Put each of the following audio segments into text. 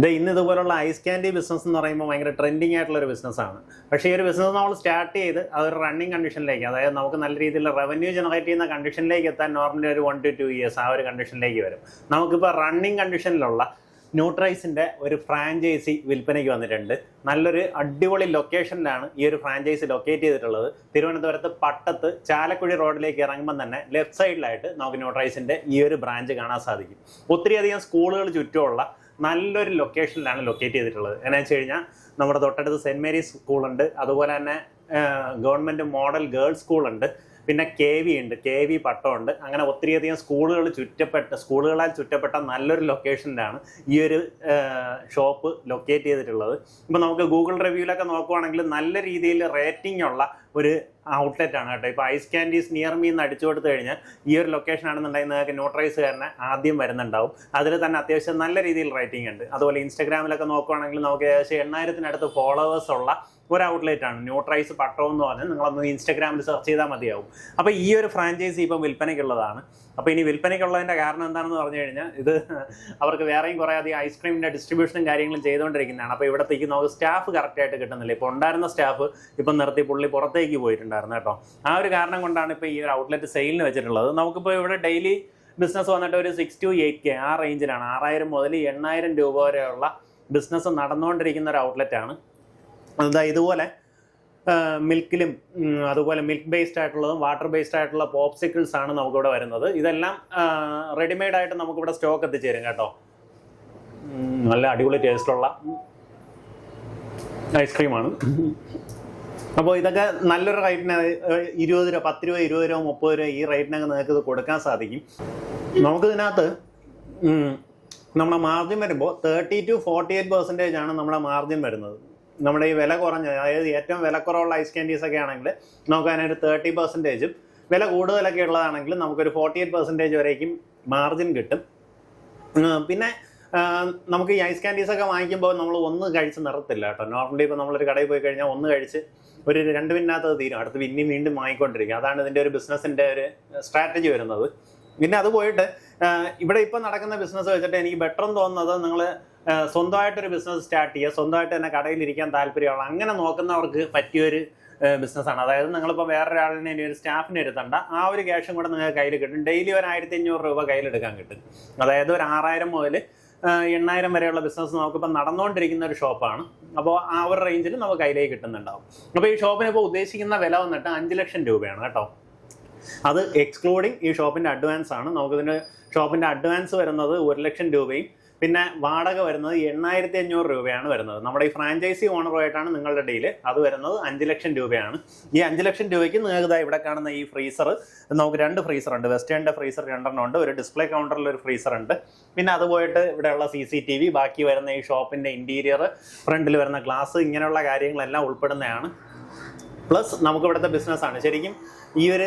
ഇത് ഇന്ന് ഇതുപോലുള്ള ഐസ് ക്യാൻഡി ബിസിനസ് എന്ന് പറയുമ്പോൾ ഭയങ്കര ട്രെൻഡിങ് ആയിട്ടുള്ള ഒരു ബിസിനസ്സാണ് പക്ഷേ ഈ ഒരു ബിസിനസ് നമ്മൾ സ്റ്റാർട്ട് ചെയ്ത് അത് ഒരു റണ്ണിങ് കണ്ടീഷനിലേക്ക് അതായത് നമുക്ക് നല്ല രീതിയിലുള്ള റവന്യൂ ജനറേറ്റ് ചെയ്യുന്ന കണ്ടീഷനിലേക്ക് എത്താൻ നോർമലി ഒരു വൺ ടു ടു ഇയേഴ്സ് ആ ഒരു കണ്ടീഷനിലേക്ക് വരും. നമുക്കിപ്പോൾ റണ്ണിങ് കണ്ടീഷനിലുള്ള ന്യൂട്രൈസിന്റെ ഒരു ഫ്രാഞ്ചൈസി വിൽപ്പനയ്ക്ക് വന്നിട്ടുണ്ട്. നല്ലൊരു അടിപൊളി ലൊക്കേഷനിലാണ് ഈ ഒരു ഫ്രാഞ്ചൈസി ലൊക്കേറ്റ് ചെയ്തിട്ടുള്ളത്. തിരുവനന്തപുരത്ത് പട്ടത്ത് ചാലക്കുഴി റോഡിലേക്ക് ഇറങ്ങുമ്പോൾ തന്നെ ലെഫ്റ്റ് സൈഡിലായിട്ട് നമുക്ക് ന്യൂട്രൈസിന്റെ ഈ ഒരു ബ്രാഞ്ച് കാണാൻ സാധിക്കും. ഒത്തിരിയധികം സ്കൂളുകൾ ചുറ്റുമുള്ള നല്ലൊരു ലൊക്കേഷനിലാണ് ലൊക്കേറ്റ് ചെയ്തിട്ടുള്ളത്. എന്നു വെച്ച് കഴിഞ്ഞാൽ നമ്മുടെ തൊട്ടടുത്ത് സെന്റ് മേരീസ് സ്കൂളുണ്ട് അതുപോലെ തന്നെ ഗവൺമെന്റ് മോഡൽ ഗേൾസ് സ്കൂളുണ്ട് പിന്നെ കെ വി ഉണ്ട്. കെ വി പട്ടമുണ്ട്. അങ്ങനെ ഒത്തിരിയധികം സ്കൂളുകൾ ചുറ്റപ്പെട്ട സ്കൂളുകളാൽ ചുറ്റപ്പെട്ട നല്ലൊരു ലൊക്കേഷനിലാണ് ഈ ഒരു ഷോപ്പ് ലൊക്കേറ്റ് ചെയ്തിട്ടുള്ളത്. ഇപ്പം നമുക്ക് ഗൂഗിൾ റിവ്യൂലൊക്കെ നോക്കുവാണെങ്കിൽ നല്ല രീതിയിൽ റേറ്റിംഗ് ഉള്ള ഒരു ഔട്ട്ലെറ്റ് ആണ് കേട്ടോ. ഇപ്പോൾ ഐസ് ക്യാൻഡീസ് നിയർ മീ എന്ന് അടിച്ചു കൊടുത്തു കഴിഞ്ഞാൽ ഈ ഒരു ലൊക്കേഷൻ ആണെന്നുണ്ടെങ്കിൽ നിങ്ങൾക്ക് നോട്ടറൈസുകാരനെ ആദ്യം വരുന്നുണ്ടാവും. അതിൽ തന്നെ അത്യാവശ്യം നല്ല രീതിയിൽ റൈറ്റിംഗ് ഉണ്ട്. അതുപോലെ ഇൻസ്റ്റാഗ്രാമിലൊക്കെ നോക്കുവാണെങ്കിൽ നമുക്ക് ഏകദേശം എണ്ണായിരത്തിനടുത്ത് ഫോളോവേഴ്സ് ഉള്ള ഒരു ഔട്ട്ലെറ്റ് ആണ്. ന്യൂട്രൈസ് പട്ടോ എന്ന് പറഞ്ഞാൽ നിങ്ങളൊന്ന് ഇൻസ്റ്റാഗ്രാമിൽ സെർച്ച് ചെയ്താൽ മതിയാവും. അപ്പോൾ ഈ ഒരു ഫ്രാഞ്ചൈസി ഇപ്പം വിൽപ്പനയ്ക്കുള്ളതാണ്. അപ്പോൾ ഇനി വിൽപ്പനയ്ക്കുള്ളതിന്റെ കാരണം എന്താണെന്ന് പറഞ്ഞു കഴിഞ്ഞാൽ ഇത് അവർക്ക് വേറെയും കുറേ അധികം ഐസ്ക്രീമിന്റെ ഡിസ്ട്രിബ്യൂഷനും കാര്യങ്ങളും ചെയ്തുകൊണ്ടിരിക്കുന്നതാണ്. അപ്പോൾ ഇവിടത്തേക്ക് നമുക്ക് സ്റ്റാഫ് കറക്റ്റായിട്ട് കിട്ടുന്നില്ല. ഇപ്പോൾ ഉണ്ടായിരുന്ന സ്റ്റാഫ് ഇപ്പം നിർത്തി പുള്ളി പുറത്തേക്ക് പോയിട്ടുണ്ടായിരുന്നു കേട്ടോ. ആ ഒരു കാരണം കൊണ്ടാണ് ഇപ്പോൾ ഈ ഒരു ഔട്ട്ലെറ്റ് സെയിലിന് വെച്ചിട്ടുള്ളത്. നമുക്കിപ്പോൾ ഇവിടെ ഡെയിലി ബിസിനസ് വന്നിട്ട് ഒരു സിക്സ് ടു എയ്റ്റ് കെ ആ റേഞ്ചിലാണ് ആറായിരം മുതൽ എണ്ണായിരം രൂപ വരെയുള്ള ബിസിനസ് നടന്നുകൊണ്ടിരിക്കുന്ന ഒരു ഔട്ട്ലെറ്റ് ആണ്. അതാ ഇതുപോലെ മിൽക്കിലും അതുപോലെ മിൽക്ക് ബേസ്ഡ് ആയിട്ടുള്ളതും വാട്ടർ ബേസ്ഡ് ആയിട്ടുള്ള പോപ്സിക്കിൾസ് ആണ് നമുക്കിവിടെ വരുന്നത്. ഇതെല്ലാം റെഡിമെയ്ഡ് ആയിട്ട് നമുക്കിവിടെ സ്റ്റോക്ക് എത്തിച്ചേരും കേട്ടോ. നല്ല അടിപൊളി ടേസ്റ്റുള്ള ഐസ്ക്രീമാണ്. അപ്പോൾ ഇതൊക്കെ നല്ലൊരു റേറ്റിന് ഇരുപത് രൂപ പത്ത് രൂപ ഇരുപത് രൂപ മുപ്പത് രൂപ ഈ റേറ്റിനൊക്കെ നിങ്ങൾക്ക് ഇത് കൊടുക്കാൻ സാധിക്കും. നമുക്കിതിനകത്ത് നമ്മുടെ മാർജിൻ വരുമ്പോൾ thirty to forty eight percentage ആണ് നമ്മുടെ മാർജിൻ വരുന്നത്. നമ്മുടെ ഈ വില കുറഞ്ഞ അതായത് ഏറ്റവും വില കുറവുള്ള ഐസ് ക്യാൻഡീസ് ഒക്കെ ആണെങ്കിൽ നമുക്ക് അതിനൊരു തേർട്ടി പെർസെന്റേജും വില കൂടുതലൊക്കെ ഉള്ളതാണെങ്കിൽ നമുക്കൊരു ഫോർട്ടി എയ്റ്റ് പെർസെന്റേജ് വരേക്കും മാർജിൻ കിട്ടും. പിന്നെ നമുക്ക് ഈ ഐസ് ക്യാൻഡീസ് ഒക്കെ വാങ്ങിക്കുമ്പോൾ നമ്മൾ ഒന്ന് കഴിച്ച് നിർത്തില്ല കേട്ടോ. നോർമലി ഇപ്പോൾ നമ്മളൊരു കടയിൽ പോയി കഴിഞ്ഞാൽ ഒന്ന് കഴിച്ച് ഒരു രണ്ട് അത് തീരും. അടുത്ത് പിന്നെയും വീണ്ടും വാങ്ങിക്കൊണ്ടിരിക്കും. അതാണ് ഇതിന്റെ ഒരു ബിസിനസ്സിന്റെ ഒരു സ്ട്രാറ്റജി വരുന്നത്. പിന്നെ അത് പോയിട്ട് ഇവിടെ ഇപ്പം നടക്കുന്ന ബിസിനസ് വെച്ചിട്ട് എനിക്ക് ബെറ്റർ എന്ന് തോന്നുന്നത് നിങ്ങൾ സ്വന്തമായിട്ടൊരു ബിസിനസ് സ്റ്റാർട്ട് ചെയ്യുക സ്വന്തമായിട്ട് തന്നെ കടയിലിരിക്കാൻ താല്പര്യമുള്ള അങ്ങനെ നോക്കുന്നവർക്ക് പറ്റിയൊരു ബിസിനസ്സാണ്. അതായത് നിങ്ങളിപ്പോൾ വേറൊരാളിനെ ഇനി ഒരു സ്റ്റാഫിനെ എടുത്തണ്ട ആ ഒരു ക്യാഷും കൂടെ നിങ്ങൾക്ക് കയ്യിൽ കിട്ടും. ഡെയിലി ഒരു ആയിരത്തി അഞ്ഞൂറ് രൂപ കയ്യിലെടുക്കാൻ കിട്ടും. അതായത് ഒരു ആറായിരം മുതൽ എണ്ണായിരം വരെയുള്ള ബിസിനസ് നമുക്കിപ്പോൾ നടന്നുകൊണ്ടിരിക്കുന്ന ഒരു ഷോപ്പാണ് അപ്പോൾ ആ ഒരു റേഞ്ചിൽ നമുക്ക് കയ്യിലേക്ക് കിട്ടുന്നുണ്ടാവും. അപ്പോൾ ഈ ഷോപ്പിന് ഇപ്പോൾ ഉദ്ദേശിക്കുന്ന വില വന്നിട്ട് അഞ്ച് ലക്ഷം രൂപയാണ് കേട്ടോ. അത് എക്സ്ക്ലൂഡിങ് ഈ ഷോപ്പിന്റെ അഡ്വാൻസ് ആണ്. നമുക്കിതിന്റെ ഷോപ്പിന്റെ അഡ്വാൻസ് വരുന്നത് ഒരു ലക്ഷം രൂപയും പിന്നെ വാടക വരുന്നത് എണ്ണായിരത്തി അഞ്ഞൂറ് രൂപയാണ് വരുന്നത്. നമ്മുടെ ഈ ഫ്രാഞ്ചൈസി ഓണറുമായിട്ടാണ് നിങ്ങളുടെ ഡീൽ അത് വരുന്നത് അഞ്ച് ലക്ഷം രൂപയാണ്. ഈ അഞ്ച് ലക്ഷം രൂപയ്ക്ക് നിങ്ങൾക്ക് ദാ ഇവിടെ കാണുന്ന ഈ ഫ്രീസർ നമുക്ക് രണ്ട് ഫ്രീസർ ഉണ്ട്. വെസ്റ്റേണിന്റെ ഫ്രീസർ രണ്ടെണ്ണം ഉണ്ട്. ഒരു ഡിസ്പ്ലേ കൗണ്ടറിൽ ഒരു ഫ്രീസർ ഉണ്ട്. പിന്നെ അതുപോയിട്ട് ഇവിടെയുള്ള സി സി ടി വി ബാക്കി വരുന്ന ഈ ഷോപ്പിന്റെ ഇന്റീരിയർ ഫ്രണ്ടിൽ വരുന്ന ഗ്ലാസ് ഇങ്ങനെയുള്ള കാര്യങ്ങളെല്ലാം ഉൾപ്പെടുന്നതാണ്. പ്ലസ് നമുക്ക് ഇവിടുത്തെ ബിസിനസ്സാണ് ശരിക്കും ഈ ഒരു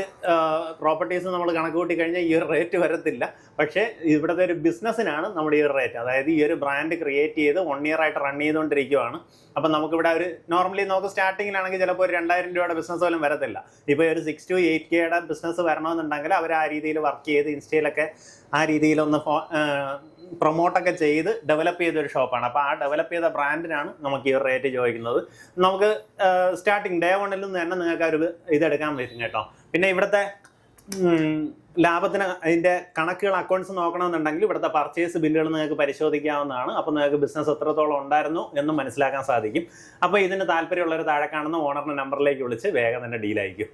പ്രോപ്പർട്ടീസ് നമ്മൾ കണക്ക് കൂട്ടി കഴിഞ്ഞാൽ ഈ ഒരു റേറ്റ് വരത്തില്ല. പക്ഷേ ഇവിടുത്തെ ഒരു ബിസിനസ്സിനാണ് നമ്മുടെ ഈ ഒരു റേറ്റ് അതായത് ഈ ഒരു ബ്രാൻഡ് ക്രിയേറ്റ് ചെയ്ത് വൺ ഇയർ ആയിട്ട് റൺ ചെയ്തുകൊണ്ടിരിക്കുകയാണ് അപ്പം നമുക്കിവിടെ ഒരു നോർമലി നമുക്ക് സ്റ്റാർട്ടിങ്ങിലാണെങ്കിൽ ചിലപ്പോൾ ഒരു രണ്ടായിരം രൂപയുടെ ബിസിനസ് പോലും വരത്തില്ല. ഇപ്പോൾ ഒരു സിക്സ് ടു എയ്റ്റ് കെയുടെ ബിസിനസ് വരണമെന്നുണ്ടെങ്കിൽ അവർ ആ രീതിയിൽ വർക്ക് ചെയ്ത് ഇൻസ്റ്റയിലൊക്കെ ആ രീതിയിലൊന്ന് പ്രൊമോട്ടൊക്കെ ചെയ്ത് ഡെവലപ്പ് ചെയ്ത ഒരു ഷോപ്പാണ് അപ്പോൾ ആ ഡെവലപ്പ് ചെയ്ത ബ്രാൻഡിനാണ് നമുക്ക് ഈ റേറ്റ് ചോദിക്കുന്നത്. നമുക്ക് സ്റ്റാർട്ടിങ് ഡേ വണ്ണിൽ നിന്ന് തന്നെ നിങ്ങൾക്ക് ഒരു ഇതെടുക്കാൻ പറ്റും കേട്ടോ. പിന്നെ ഇവിടുത്തെ ലാഭത്തിന് അതിന്റെ കണക്കുകൾ അക്കൗണ്ട്സ് നോക്കണമെന്നുണ്ടെങ്കിൽ ഇവിടുത്തെ പർച്ചേസ് ബില്ലുകൾ നിങ്ങൾക്ക് പരിശോധിക്കാവുന്നതാണ്. അപ്പോൾ നിങ്ങൾക്ക് ബിസിനസ് എത്രത്തോളം ഉണ്ടായിരുന്നു എന്നും മനസ്സിലാക്കാൻ സാധിക്കും. അപ്പോൾ ഇതിന് താല്പര്യമുള്ളവർ താഴെ കാണുന്ന ഓണറിന്റെ നമ്പറിലേക്ക് വിളിച്ച് വേഗം തന്നെ ഡീലായിരിക്കും